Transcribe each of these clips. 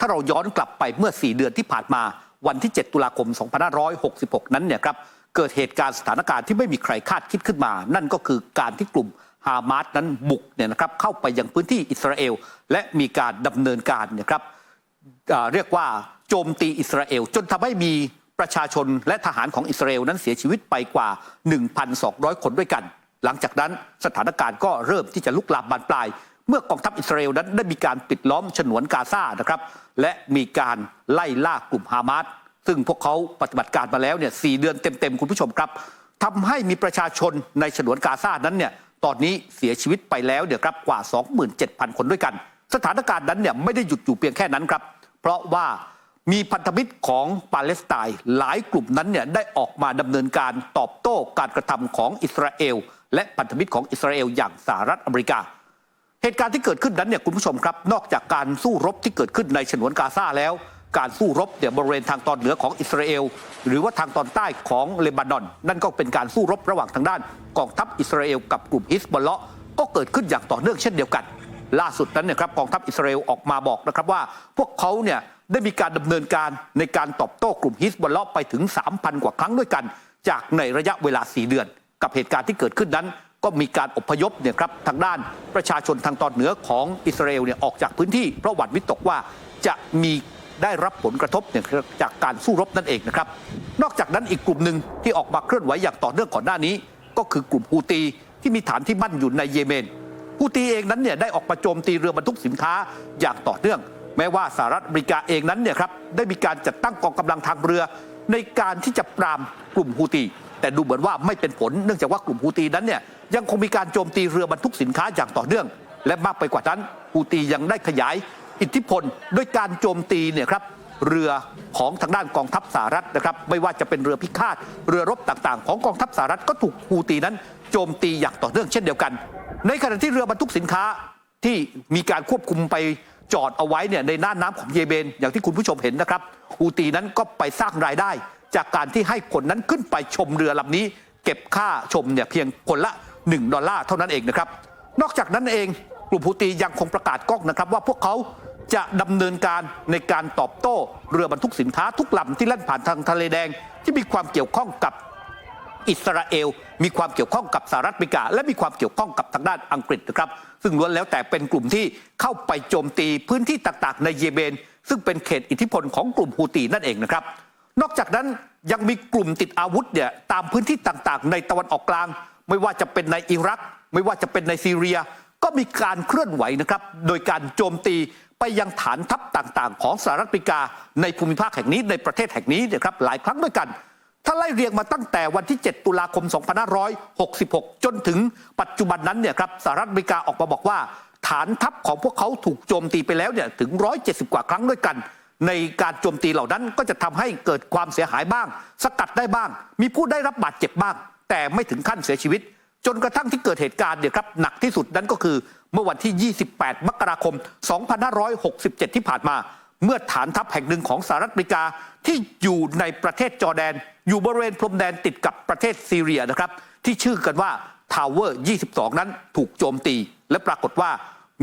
ถ้าเราย้อนกลับไปเมื่อ 4 เดือนที่ผ่านมาวันที่ 7 ตุลาคม 2566 นั้นเนี่ยครับเกิดเหตุการณ์สถานการณ์ที่ไม่มีใครคาดคิดขึ้นมา นั่นก็คือการที่กลุ่มฮามาสนั้นบุกเนี่ยนะครับเข้าไปยังพื้นที่อิสราเอล และมีการดำเนินการเนี่ยครับเเรียกว่าโจมตีอิสราเอล จนทำให้มีประชาชนและทหารของอิสราเอลนั้นเสียชีวิตไปกว่า 1,200 คนด้วยกัน หลังจากนั้นสถานการณ์ก็เริ่มที่จะลุกลามบานปลาย เมื่อกองทัพอิสราเอลนั้นได้มีการปิดล้อมฉนวนกาซานะครับ และมีการไล่ล่ากลุ่มฮามาสซึ่งพวกเขาปฏิบัติการมาแล้วเนี่ยสเดือนเต็มๆ คุณผู้ชมครับทำให้มีประชาชนในฉนวนกาซานั้นเนี่ยตอนนี้เสียชีวิตไปแล้วเนี่ยครับกว่า 27,000 คนด้วยกัน สถานการณ์นั้นเนี่ยไม่ได้หยุดอยู่เพียงแค่นั้นครับ เพราะว่ามีพันธมิตรของปาเลสไตน์หลายกลุ่มนั้นเนี่ยได้ออกมาดำเนินการตอบโต้การกระทำของอิสราเอล และพันธมิตรของอิสราเอลอย่างสหรัฐอเมริกา เหตุการณ์ที่เกิดขึ้นนั้นเนี่ยคุณผู้ชมครับ นอกจากการสู้รบที่เกิดขึ้นในฉนวนกาซาแล้ว การสู้รบเนี่ยบริเวณทางตอนเหนือของอิสราเอล หรือว่าทางตอนใต้ของเลบานอน นั่นก็เป็นการสู้รบระหว่างทางด้านกองทัพอิสราเอลกับกลุ่มฮิสบอลเลาะก็เกิดขึ้นอย่างต่อเนื่องเช่นเดียวกัน ล่าสุดนั้นเนี่ยครับกองทัพอิสราเอลออกมาบอกนะครับว่า พวกเขาเนี่ยได้มีการดำเนินการในการตอบโต้กลุ่มฮิสบอลเลาะไปถึง 3,000 กว่าครั้งด้วยกัน จากในระยะเวลา 4 เดือน กับเหตุการณ์ที่เกิดขึ้นนั้น ก็มีการอพยพเนี่ยครับทางด้านประชาชนทางตอนเหนือของอิสราเอลเนี่ยออกจากพื้นที่เพราะหวั่นวิตกว่าจะมีได้รับผลกระทบเนี่ยจากการสู้รบนั่นเองนะครับ นอกจากนั้นอีกกลุ่มหนึ่งที่ออกมาเคลื่อนไหวอย่างต่อเนื่องก่อนหน้านี้ ก็คือกลุ่มฮูตีที่มีฐานที่มั่นอยู่ในเยเมนฮูตีเองนั้นเนี่ยได้ออกมาโจมตีเรือบรรทุกสินค้าอย่างต่อเนื่อง แม้ว่าสหรัฐอเมริกาเองนั้นเนี่ยครับได้มีการจัดตั้งกองกำลังทางเรือ ในการที่จะปรามกลุ่มฮูตีแต่ดูเหมือนว่าไม่เป็นผลเนื่องจากว่ากลุ่มฮูตีนั้นเนี่ย ยังคงมีการโจมตีเรือบรรทุกสินค้าอย่างต่อเนื่อง และมากไปกว่านั้นฮูตียังได้ขยายอิทธิพลด้วยการโจมตีเนี่ยครับเรือของทางด้านกองทัพสหรัฐนะครับไม่ว่าจะเป็นเรือพิฆาตเรือรบต่างๆ ของกองทัพสหรัฐก็ถูกฮูตีนั้นโจมตีอย่างต่อเนื่องเช่นเดียวกัน ในขณะที่เรือบรรทุกสินค้าที่มีการควบคุมไปจอดเอาไว้เนี่ยในน่านน้ำของเยเมนอย่างที่คุณผู้ชมเห็นนะครับฮูตีนั้นก็ไปสร้างรายได้ จากการที่ให้คนนั้นขึ้นไปชมเรือลำนี้ เก็บค่าชมเนี่ยเพียงคนละ 1 ดอลลาร์เท่านั้นเองนะครับ นอกจากนั้นเองกลุ่มฮูตียังคงประกาศก้องนะครับ ว่าพวกเขาจะดำเนินการในการตอบโต้เรือบรรทุกสินค้าทุกลำที่แล่นผ่านทางทะเลแดง ที่มีความเกี่ยวข้องกับอิสราเอล มีความเกี่ยวข้องกับสหรัฐอเมริกา และมีความเกี่ยวข้องกับทางด้านอังกฤษนะครับ ซึ่งล้วนแล้วแต่เป็นกลุ่มที่เข้าไปโจมตีพื้นที่ต่างๆในเยเมน ซึ่งเป็นเขตอิทธิพลของกลุ่มฮูตีนั่นเองนะครับ นอกจากนั้นยังมีกลุ่มติดอาวุธเนี่ยตามพื้นที่ต่างๆ ในตะวันออกกลาง ไม่ว่าจะเป็นในอิรัก ไม่ว่าจะเป็นในซีเรีย ก็มีการเคลื่อนไหวนะครับ โดยการโจมตีไปยังฐานทัพต่างๆ ของสหรัฐอเมริกา ในภูมิภาคแห่งนี้ในประเทศแห่งนี้นะครับหลายครั้งด้วยกัน ถ้าไล่เรียงมาตั้งแต่วันที่ 7 ตุลาคม 2566 จนถึงปัจจุบันนั้นเนี่ยครับสหรัฐอเมริกาออกมาบอกว่า ฐานทัพของพวกเขาถูกโจมตีไปแล้วเนี่ยถึง 170 กว่าครั้งด้วยกันในการโจมตีเหล่านั้นก็จะทำให้เกิดความเสียหายบ้าง สกัดได้บ้าง มีผู้ได้รับบาดเจ็บบ้าง แต่ไม่ถึงขั้นเสียชีวิต จนกระทั่งที่เกิดเหตุการณ์เนี่ยครับหนักที่สุดนั้นก็คือเมื่อวันที่ 28 มกราคม 2567 ที่ผ่านมา เมื่อฐานทัพแห่งหนึ่งของสหรัฐอเมริกาที่อยู่ในประเทศจอร์แดน อยู่บริเวณพรมแดนติดกับประเทศซีเรียนะครับ ที่ชื่อกันว่าทาวเวอร์ 22 นั้นถูกโจมตี และปรากฏว่า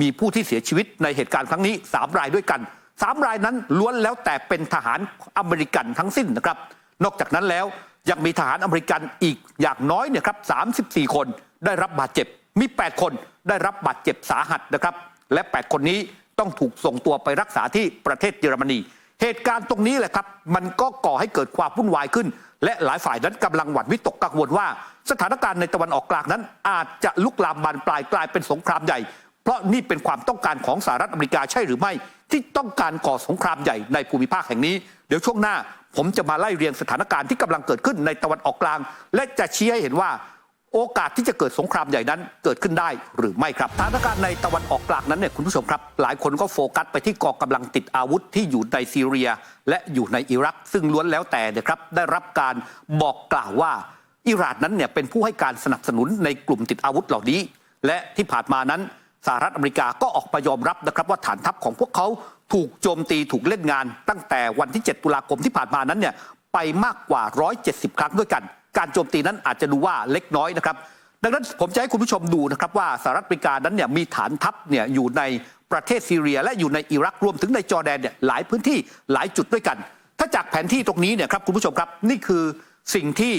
มีผู้ที่เสียชีวิตในเหตุการณ์ครั้งนี้ 3 รายด้วยกัน 3 รายนั้นล้วนแล้วแต่เป็นทหารอเมริกันทั้งสิ้นนะครับ นอกจากนั้นแล้ว ยังมีทหารอเมริกันอีกอย่างน้อยเนี่ยครับ 34 คนได้รับบาดเจ็บ มี 8 คนได้รับบาดเจ็บสาหัสนะครับ และ 8 คนนี้ต้องถูกส่งตัวไปรักษาที่ประเทศเยอรมนี เหตุการณ์ตรงนี้แหละครับ มันก็ก่อให้เกิดความวุ่นวายขึ้น และหลายฝ่ายนั้นกำลังหวั่นวิตกกังวลว่า สถานการณ์ในตะวันออกกลางนั้น อาจจะลุกลามบานปลายกลายเป็นสงครามใหญ่ เพราะนี่เป็นความต้องการของสหรัฐอเมริกาใช่หรือไม่ ที่ต้องการก่อสงครามใหญ่ในภูมิภาคแห่งนี้ เดี๋ยวช่วงหน้า ผมจะมาไล่เรียงสถานการณ์ที่กำลังเกิดขึ้นในตะวันออกกลาง และจะชี้ให้เห็นว่าโอกาสที่จะเกิดสงครามใหญ่นั้นเกิดขึ้นได้หรือไม่ครับสถานการณ์ในตะวันออกกลางนั้นเนี่ยคุณผู้ชมครับ หลายคนก็โฟกัสไปที่กองกำลังติดอาวุธที่อยู่ในซีเรีย และอยู่ในอิรัก ซึ่งล้วนแล้วแต่เนี่ยครับได้รับการบอกกล่าวว่าอิหร่านนั้นเนี่ยเป็นผู้ให้การสนับสนุนในกลุ่มติดอาวุธเหล่านี้ และที่ผ่านมานั้น สหรัฐอเมริกาก็ออกมายอมรับนะครับว่าฐานทัพของพวกเขาถูกโจมตีถูกเล่นงาน ตั้งแต่วันที่ 7 ตุลาคมที่ผ่านมานั้นเนี่ยไปมากกว่า 170 ครั้งด้วยกัน การโจมตีนั้นอาจจะดูว่าเล็กน้อยนะครับ ดังนั้นผมจะให้คุณผู้ชมดูนะครับว่าสหรัฐอเมริกานั้นเนี่ยมีฐานทัพเนี่ยอยู่ในประเทศซีเรีย และอยู่ในอิรักรวมถึงในจอร์แดนเนี่ยหลายพื้นที่หลายจุดด้วยกัน ถ้าจากแผนที่ตรงนี้เนี่ยครับคุณผู้ชมครับนี่คือสิ่งที่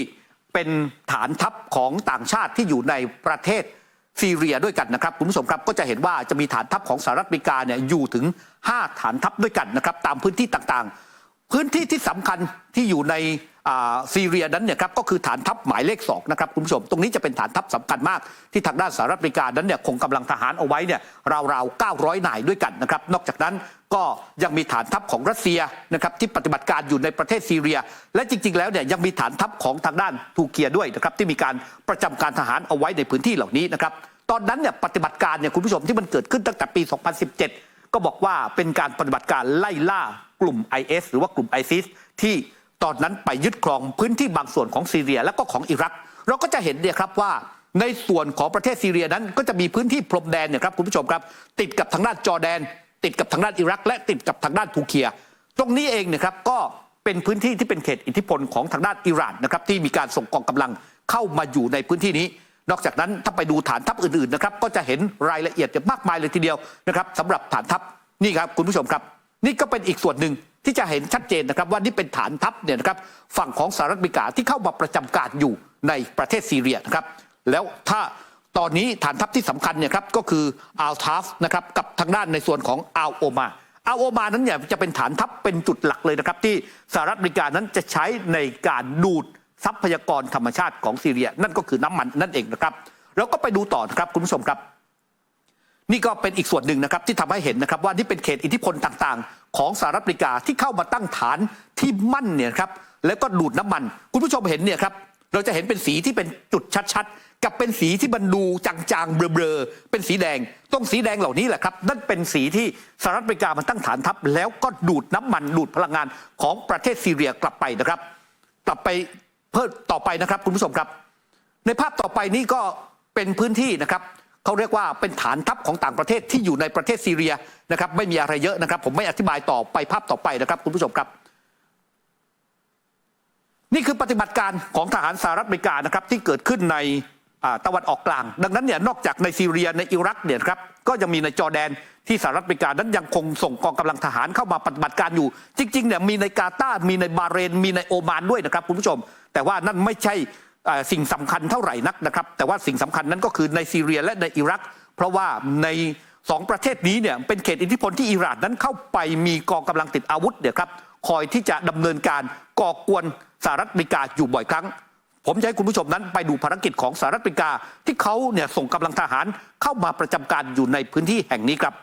เป็นฐานทัพของต่างชาติที่อยู่ในประเทศ ซีเรียด้วยกันนะครับคุณผู้ชมครับก็จะเห็นว่าจะมีฐานทัพของสหรัฐอเมริกาเนี่ยอยู่ถึง 5 ฐานทัพด้วยกันนะครับตามพื้นที่ต่างๆ พื้นที่ที่สำคัญที่อยู่ในซีเรียนั้นเนี่ยครับก็คือฐานทัพหมายเลข2นะครับคุณผู้ชม ตรงนี้จะเป็นฐานทัพสำคัญมากที่ทางด้านสหรัฐอเมริกานั้นเนี่ยคงกำลังทหารเอาไว้เนี่ยราวๆ900นายด้วยกันนะครับนอกจากนั้นก็ยังมีฐานทัพของรัสเซียนะครับที่ปฏิบัติการอยู่ในประเทศซีเรีย และจริง ๆ แล้วเนี่ยยังมีฐานทัพของทางด้านทูเกียด้วยนะครับที่มีการประจำการทหารเอาไว้ในพื้นที่เหล่านี้นะครับ ตอนนั้นเนี่ยปฏิบัติการเนี่ยคุณผู้ชมที่มันเกิดขึ้นตั้งแต่ปี 2017 ก็บอกว่าเป็นการปฏิบัติการไล่ล่ากลุ่ม IS หรือว่ากลุ่ม ISIS ที่ตอนนั้นไปยึดครองพื้นที่บางส่วนของซีเรียและก็ของอิรัก เราก็จะเห็นเนี่ยครับว่าในส่วนของประเทศซีเรียนั้น ก็จะมีพื้นที่พรมแดนเนี่ยครับคุณผู้ชมครับ ติดกับทางด้านจอร์แดน ติดกับทางด้านอิรัก และติดกับทางด้านทูเกีย ตรงนี้เองเนี่ยครับก็เป็นพื้นที่ที่เป็นเขตอิทธิพลของทางด้านอิหร่านนะครับที่มีการส่งกองกำลังเข้ามาอยู่ในพื้นที่นี้ นอกจากนั้นถ้าไปดูฐานทัพอื่นๆนะครับก็จะเห็นรายละเอียดมากมายเลยทีเดียวนะครับสำหรับฐานทัพนี่ครับคุณผู้ชมครับ นี่ก็เป็นอีกส่วนหนึ่งที่จะเห็นชัดเจนนะครับว่านี่เป็นฐานทัพเนี่ยนะครับฝั่งของสหรัฐอเมริกาที่เข้ามาประจำการอยู่ในประเทศซีเรียนะครับแล้วถ้าตอนนี้ฐานทัพที่สำคัญเนี่ยครับก็คืออัลทาฟนะครับกับทางด้านในส่วนของอัลโอมาอาโอมานั้นเนี่ยจะเป็นฐานทัพเป็นจุดหลักเลยนะครับ ที่สหรัฐอเมริกานั้นจะใช้ในการดูด ทรัพยากรธรรมชาติของซีเรีย นั่นก็คือน้ำมันนั่นเองนะครับ แล้วก็ไปดูต่อนะครับคุณผู้ชมครับ นี่ก็เป็นอีกส่วนหนึ่งนะครับที่ทำให้เห็นนะครับว่านี่เป็นเขตอิทธิพลต่างๆ ของสหรัฐอเมริกาที่เข้ามาตั้งฐานที่มั่นเนี่ยครับแล้วก็ดูดน้ำมัน คุณผู้ชมเห็นเนี่ยครับเราจะเห็นเป็นสีที่เป็นจุดชัดๆ กับเป็นสีที่มันดูจางๆ เบลอๆ เป็นสีแดงตรงสีแดงเหล่านี้แหละครับ นั่นเป็นสีที่สหรัฐอเมริกามันตั้งฐานทัพ แล้วก็ดูดน้ำมันดูดพลังงานของประเทศซีเรียกลับไปนะครับ กลับไป เพิ่มต่อไปนะครับคุณผู้ชมครับ ในภาพต่อไปนี้ก็เป็นพื้นที่นะครับเขาเรียกว่าเป็นฐานทัพของต่างประเทศที่อยู่ในประเทศซีเรียนะครับไม่มีอะไรเยอะนะครับ ผมไม่อธิบายต่อไปภาพต่อไปนะครับคุณผู้ชมครับ นี่คือปฏิบัติการของทหารสหรัฐอเมริกานะครับที่เกิดขึ้นในตะวันออกกลาง ดังนั้นเนี่ยนอกจากในซีเรียในอิรักเนี่ยครับ ก็ยังมีในจอแดนที่สหรัฐอเมริกานั้นยังคงส่งกองกำลังทหารเข้ามาปฏิบัติการอยู่ จริงๆเนี่ยมีในกาตาร์มีในบาเรน มีในโอมานด้วยนะครับคุณผู้ชม แต่ว่านั่นไม่ใช่สิ่งสำคัญเท่าไหร่นักนะครับ แต่ว่าสิ่งสำคัญนั้นก็คือในซีเรียและในอิรัก เพราะว่าในสองประเทศนี้เนี่ยเป็นเขตอิทธิพลที่อิหร่านนั้นเข้าไปมีกองกำลังติดอาวุธเนี่ยครับคอยที่จะดำเนินการก่อกวนสหรัฐอเมริกาอยู่บ่อยครั้ง ผมจะให้คุณผู้ชมนั้นไปดูภารกิจของสหรัฐอเมริกา ที่เขาเนี่ยส่งกำลังทหารเข้ามาประจำการอยู่ในพื้นที่แห่งนี้ครับ